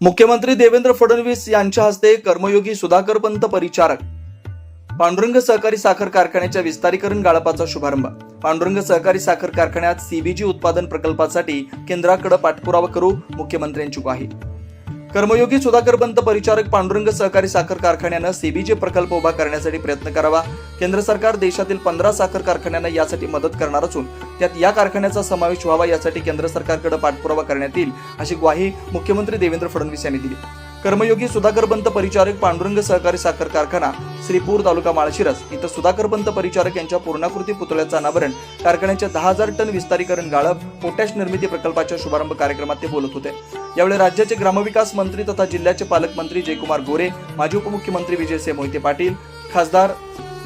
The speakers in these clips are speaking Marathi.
मुख्यमंत्री देवेंद्र फडणवीस यांच्या हस्ते कर्मयोगी सुधाकर पंत परिचारक. पांडुरंग सहकारी साखर कारखान्याच्या विस्तारीकरण गाळपाचा शुभारंभ. पांडुरंग सहकारी साखर कारखान्यात सीबीजी उत्पादन प्रकल्पासाठी केंद्राकडे पाठपुरावा करू मुख्यमंत्र्यांची ग्वाही. कर्मयोगी सुधाकर पंत परिचारक पांडुरंग सहकारी साखर कारखान्यानं सीबीजी प्रकल्प उभा करण्यासाठी प्रयत्न करावा. केंद्र सरकार देशातील पंधरा साखर कारखान्यांना यासाठी मदत करणार असून त्यात या कारखान्याचा समावेश व्हावा यासाठी केंद्र सरकारकडे पाठपुरावा करण्यात येईल अशी ग्वाही मुख्यमंत्री देवेंद्र फडणवीस यांनी दिली. कर्मयोगी सुधाकर पंत परिचारक पांडुरंग सहकारी साखर कारखाना श्रीपूर तालुका माळशिरस इथं सुधाकर पंत परिचारक यांच्या पूर्णाकृती पुतळ्याचं अनावरण कारखान्याच्या दहा हजार टन विस्तारीकरण गाळप पोटॅश निर्मिती प्रकल्पाच्या शुभारंभ कार्यक्रमात ते बोलत होते. यावेळी राज्याचे ग्रामविकास मंत्री तथा जिल्ह्याचे पालकमंत्री जयकुमार गोरे माजी उपमुख्यमंत्री विजयसिंह मोहिते पाटील खासदार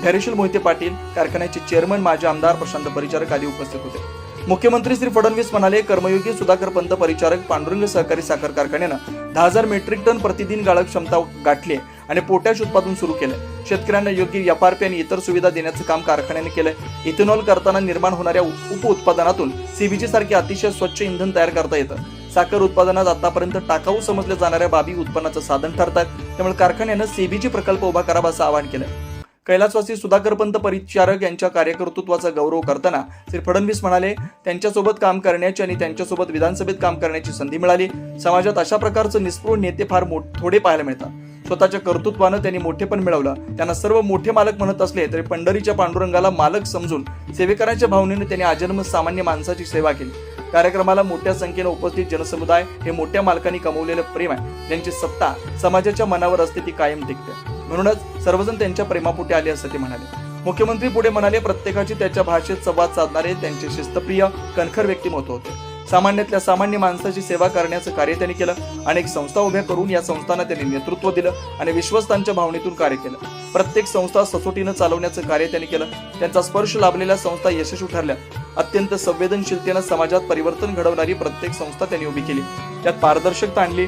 धैर्यशील मोहिते पाटील कारखान्याचे चेअरमन माजी आमदार प्रशांत परिचारक आदी उपस्थित होते. मुख्यमंत्री श्री फडणवीस म्हणाले कर्मयोगी सुधाकर पंत परिचारक पांडुरंग सहकारी साखर कारखान्यानं दहा हजार मेट्रिक टन प्रतिदिन गाळप क्षमता गाठली आहे आणि पोटॅश उत्पादन सुरू केलं. शेतकऱ्यांना योग्य एफआरपी आणि इतर सुविधा देण्याचं काम कारखान्याने केलंय इथेनॉल करताना निर्माण होणाऱ्या उप उत्पादनातून सीबीजी सारखे अतिशय स्वच्छ इंधन तयार करता येतं. साखर उत्पादनात आतापर्यंत टाकाऊ समजल्या जाणाऱ्या बाबी उत्पन्नाचं साधन ठरतात. त्यामुळे कारखान्यानं सीबीजी प्रकल्प उभा करावा असं आवाहन केलं. कैलासवासी सुधाकरपंत परिचारक यांच्या कार्यकर्तृत्वाचा गौरव करताना श्री फडणवीस म्हणाले त्यांच्यासोबत काम करण्याची आणि त्यांच्यासोबत विधानसभेत काम करण्याची संधी मिळाली. समाजात अशा प्रकारचं निस्पृह नेते फार थोडे पाहायला मिळतात. स्वतःच्या कर्तृत्वानं त्यांनी मोठेपण मिळवलं. त्यांना सर्व मोठे मालक म्हणत असले तरी पंढरीच्या पांडुरंगाला मालक समजून सेवेकरांच्या भावनेने त्यांनी आजन्म सामान्य माणसाची सेवा केली. कार्यक्रमाला मोठ्या संख्येनं उपस्थित जनसमुदाय हे मोठ्या मालकांनी कमवलेलं प्रेम आहे. ज्यांची सत्ता समाजाच्या मनावर असते ती कायम टिकते. म्हणूनच सर्वजण त्यांच्या प्रेमापोटी आले असं ते म्हणाले. मुख्यमंत्री पुढे म्हणाले प्रत्येकाची त्याच्या भाषेत संवाद साधणारे त्यांचे शिस्तप्रिय कणखर व्यक्तिमत्व होते. सामान्यातल्या सामान्य माणसाची सेवा करण्याचं कार्य त्यांनी केलं. अनेक संस्था उभ्या करून या संस्थांना त्यांनी नेतृत्व दिलं आणि विश्वस्तांच्या भावनेतून कार्य केलं. प्रत्येक संस्था सचोटीनं चालवण्याचं कार्य त्यांनी केलं. त्यांचा स्पर्श लाभलेल्या संस्था यशस्वी ठरल्या. अत्यंत संवेदनशीलतेनं समाजात परिवर्तन घडवणारी प्रत्येक संस्था त्यांनी उभी केली. त्यात पारदर्शकता आणली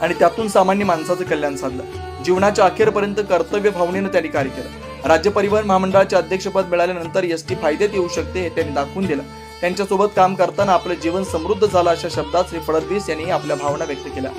आणि त्यातून सामान्य माणसाचं कल्याण साधलं. जीवनाच्या अखेरपर्यंत कर्तव्य भावनेनं त्यांनी कार्य केलं. राज्य परिवहन महामंडळाचे अध्यक्षपद मिळाल्यानंतर एस टी फायद्यात येऊ शकते हे त्यांनी दाखवून दिलं. त्यांच्यासोबत काम करताना आपलं जीवन समृद्ध झालं अशा शब्दात श्री फडणवीस यांनी आपल्या भावना व्यक्त केल्या.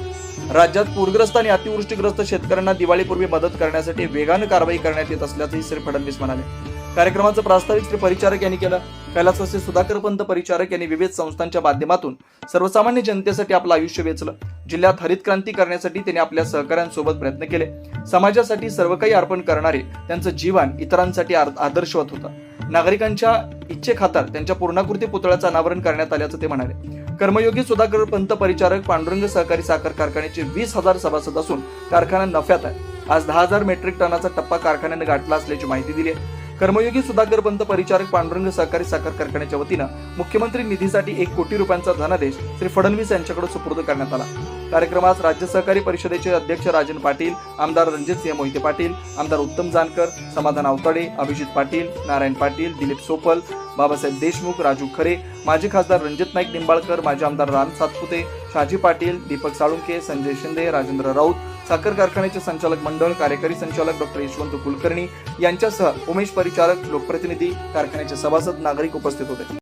राज्यात पूरग्रस्त आणि अतिवृष्टीग्रस्त शेतकऱ्यांना दिवाळीपूर्वी मदत करण्यासाठी वेगानं कारवाई करण्यात येत असल्याचंही श्री फडणवीस म्हणाले. कार्यक्रमाचं प्रास्ताविक श्री परिचारक यांनी केलं. कैलासवासी सुधाकर पंत परिचारक यांनी विविध संस्थांच्या माध्यमातून सर्वसामान्य जनतेसाठी आपलं आयुष्य वेचलं. जिल्ह्यात हरित क्रांती करण्यासाठी त्यांनी आपल्या सहकाऱ्यांसोबत प्रयत्न केले. समाजासाठी सर्व काही अर्पण करणारे त्यांचं जीवन इतरांसाठी आदर्शवत होतं. नागरिकांच्या इच्छेखातर त्यांच्या पूर्णाकृती पुतळ्याचं अनावरण करण्यात आल्याचं ते म्हणाले. कर्मयोगी सुधाकर पंत परिचारक पांडुरंग सहकारी साखर कारखान्याचे वीस हजार सभासद असून कारखाना नफ्यात आहे. आज दहा हजार मेट्रिक टनाचा टप्पा कारखान्याने गाठला असल्याची माहिती दिली आहे. कर्मयोगी सुधाकर पंत परिचारक पांडुरंग सहकारी साखर कारखान्याच्या वतीनं मुख्यमंत्री निधीसाठी एक कोटी रुपयांचा धनादेश श्री फडणवीस यांच्याकडे सुपूर्द करण्यात आला. कार्यक्रमात राज्य सहकारी परिषदेचे अध्यक्ष राजन पाटील आमदार रणजित सिंह मोहिते पाटील आमदार उत्तम जानकर समाधान आवताडे अभिजित पाटील नारायण पाटील दिलीप सोपल बाबासाहेब देशमुख राजू खरे माजी खासदार रणजित नाईक निंबाळकर माजी आमदार राम सातपुते शहाजी पाटील दीपक साळुंके संजय शिंदे राजेंद्र राऊत साखर कारखान्याचे संचालक मंडळ कार्यकारी संचालक डॉक्टर यशवंत कुलकर्णी यांच्यासह उमेश परिचारक लोकप्रतिनिधी कारखान्याचे सभासद नागरिक उपस्थित होते.